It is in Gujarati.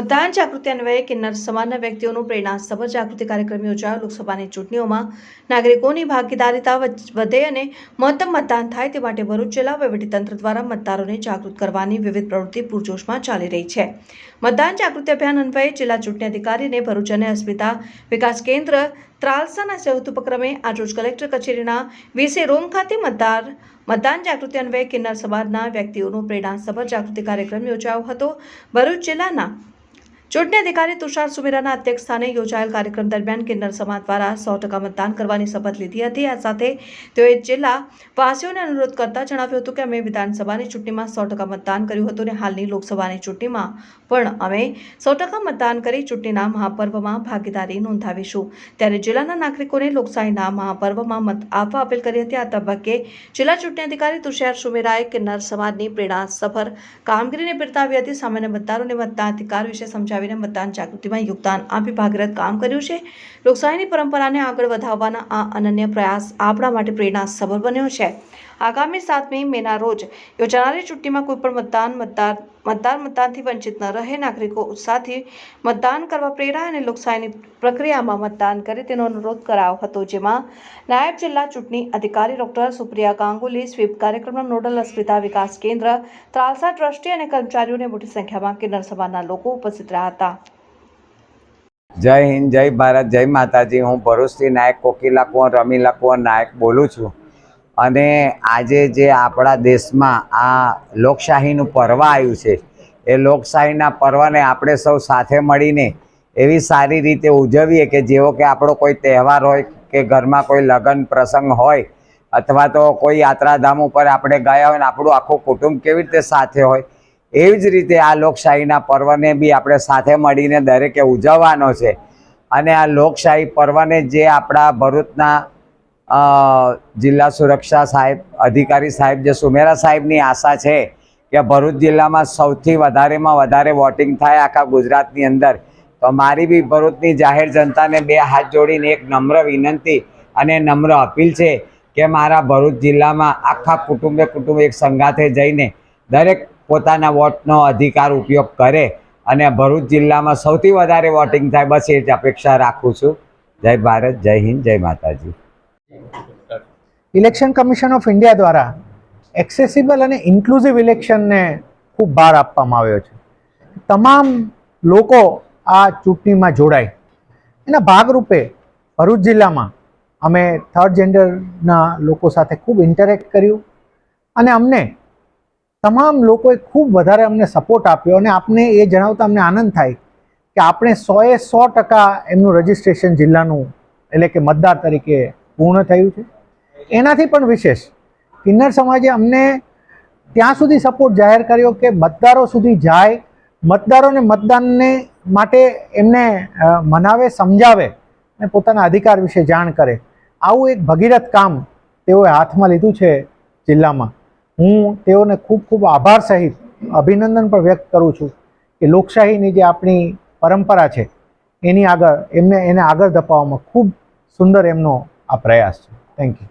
મતદાન જાગૃતિ અન્વયે કિન્નર સમાજના વ્યક્તિઓનું પ્રેરણાસભર જાગૃતિ કાર્યક્રમ યોજાયો. લોકસભાની ચૂંટણીઓમાં નાગરિકોની ભાગીદારીતા વધે અને મહત્તમ મતદાન થાય તે માટે ભરૂચ જિલ્લા વહીવટીતંત્ર દ્વારા મતદારોને જાગૃત કરવાની વિવિધ પ્રવૃત્તિ પૂરજોશમાં ચાલી રહી છે. મતદાન જાગૃતિ અભિયાન અન્વયે જિલ્લા ચૂંટણી અધિકારીને ભરૂચ અને અસ્મિતા વિકાસ કેન્દ્ર, ત્રાલસાના સંયુક્ત ઉપક્રમે આજરોજ કલેક્ટર કચેરીના વીસી રૂમ ખાતે મતદાર, મતદાન જાગૃતિ અન્વયે કિન્નર સમાજના વ્યક્તિઓનો પ્રેરણાસભર જાગૃતિ કાર્યક્રમ યોજાયો હતો. ભરૂચ જિલ્લાના ચૂંટણી અધિકારી તુષાર સુમેરાના અધ્યક્ષ સ્થાને યોજાયેલ કાર્યક્રમ દરમિયાન કિન્નર સમાજ દ્વારા સો ટકા મતદાન કરવાની શપથ લીધી હતી. આ સાથે તેઓએ જિલ્લા વાસીઓને અનુરોધ કરતા જણાવ્યું હતું કે અમે વિધાનસભાની ચૂંટણીમાં સો ટકા મતદાન કર્યું હતું અને હાલની લોકસભાની ચૂંટણીમાં પણ અમે સો ટકા મતદાન કરી ચૂંટણીના મહાપર્વમાં ભાગીદારી નોંધાવીશું. ત્યારે જિલ્લાના નાગરિકોને લોકશાહીના મહાપર્વમાં મત આપવા અપીલ કરી હતી. આ તબક્કે જિલ્લા ચૂંટણી અધિકારી તુષાર સુમેરાએ કિન્નર સમાજની પ્રેરણાસભર કામગીરીને બિરદાવી હતી. સામાન્ય મતદારોને મતદાધિકાર વિશે સમજાવીને મતદાન જાગૃતિમાં યોગદાન આપી ભાગીરથ કામ કર્યું છે. લોકશાહીની પરંપરાને આગળ વધારવાના આ અનન્ય પ્રયાસ આપણા માટે પ્રેરણા પ્રેરણાસભર બન્યો છે. આગામી સાતમી મેના રોજ યોજાનારી ચૂંટણીમાં કોઈ પણ મતદાન, મતદાર મતદાર મતદાનથી વંચિત ન રહે. નાગરિકો ઉત્સાહથી મતદાન કરવા પ્રેરાય અને લોકશાહીની પ્રક્રિયામાં મતદાન કરે તેનો અનુરોધ કરાયો હતો, જેમાં નાયબ જિલ્લા ચૂંટણી અધિકારી ડોક્ટર સુપ્રિયા ગાંગુલી, સ્વીપ કાર્યક્રમના નોડલ અસ્મિતા વિકાસ કેન્દ્ર, ત્રાલસા ટ્રસ્ટી અને કર્મચારીઓને મોટી સંખ્યામાં કિન્નર સમાજના લોકો ઉપસ્થિત રહ્યા હતા. જય હિન્દ, જય ભારત, જય માતાજી. હું ભરૂચથી નાયક કોકિલા કુંવર રમીલા કુંવર નાયક બોલું છું. અને આજે જે આપણા દેશમાં આ લોકશાહીનું પર્વ આવ્યું છે, એ લોકશાહીના પર્વને આપણે સૌ સાથે મળીને એવી સારી રીતે ઉજવીએ કે જેવો કે આપણો કોઈ તહેવાર હોય કે ઘરમાં કોઈ લગ્ન પ્રસંગ હોય અથવા તો કોઈ યાત્રાધામ ઉપર આપણે ગયા હોય ને આપણું આખું કુટુંબ કેવી રીતે સાથે હોય, એવી જ રીતે આ લોકશાહીના પર્વને બી આપણે સાથે મળીને દરેકે ઉજવવાનો છે. અને આ લોકશાહી પર્વને જે આપણા ભરૂચના જિલ્લા સુરક્ષા સાહેબ, અધિકારી સાહેબ જે સુમેરા સાહેબની આશા છે કે ભરૂચ જિલ્લામાં સૌથી વધારેમાં વધારે વોટિંગ થાય આખા ગુજરાતની અંદર, તો મારી બી ભરૂચની જાહેર જનતાને બે હાથ જોડીને એક નમ્ર વિનંતી અને નમ્ર અપીલ છે કે મારા ભરૂચ જિલ્લામાં આખા કુટુંબે કુટુંબ એક સંગાથે જઈને દરેક પોતાના વોટનો અધિકાર ઉપયોગ કરે અને ભરૂચ જિલ્લામાં સૌથી વધારે વોટિંગ થાય બસ એ જ અપેક્ષા રાખું છું. જય ભારત, જય હિન્દ, જય માતાજી. ઇલેક્શન કમિશન ઓફ ઇન્ડિયા દ્વારા એક્સેસિબલ અને ઇન્ક્લુઝિવ ઇલેક્શનને ખૂબ ભાર આપવામાં આવ્યો છે. તમામ લોકો આ ચૂંટણીમાં જોડાય. એના ભાગરૂપે ભરૂચ જિલ્લામાં અમે થર્ડ જેન્ડરના લોકો સાથે ખૂબ ઇન્ટરેક્ટ કર્યું અને અમને તમામ લોકોએ ખૂબ વધારે અમને સપોર્ટ આપ્યો અને આપને એ જણાવતા અમને આનંદ થાય કે આપણે સોએ સો ટકા એમનું રજિસ્ટ્રેશન જિલ્લાનું એટલે કે મતદાર તરીકે પૂર્ણ થયું છે. એનાથી પણ વિશેષ. કિન્નર સમાજે અમને ત્યાં સુધી સપોર્ટ જાહેર કર્યો કે મતદારો સુધી જાય, મતદારોને મતદાનને માટે એમને મનાવે, સમજાવે અને પોતાના અધિકાર વિશે જાણ કરે. આવું એક ભગીરથ કામ તેઓએ હાથમાં લીધું છે જિલ્લામાં. હું તેઓને ખૂબ ખૂબ આભાર સહિત અભિનંદન પણ વ્યક્ત કરું છું કે લોકશાહીની જે આપણી પરંપરા છે, એની આગળ, એમને, એને આગળ ધપાવવામાં ખૂબ સુંદર એમનો આ પ્રયાસ છે. Thank you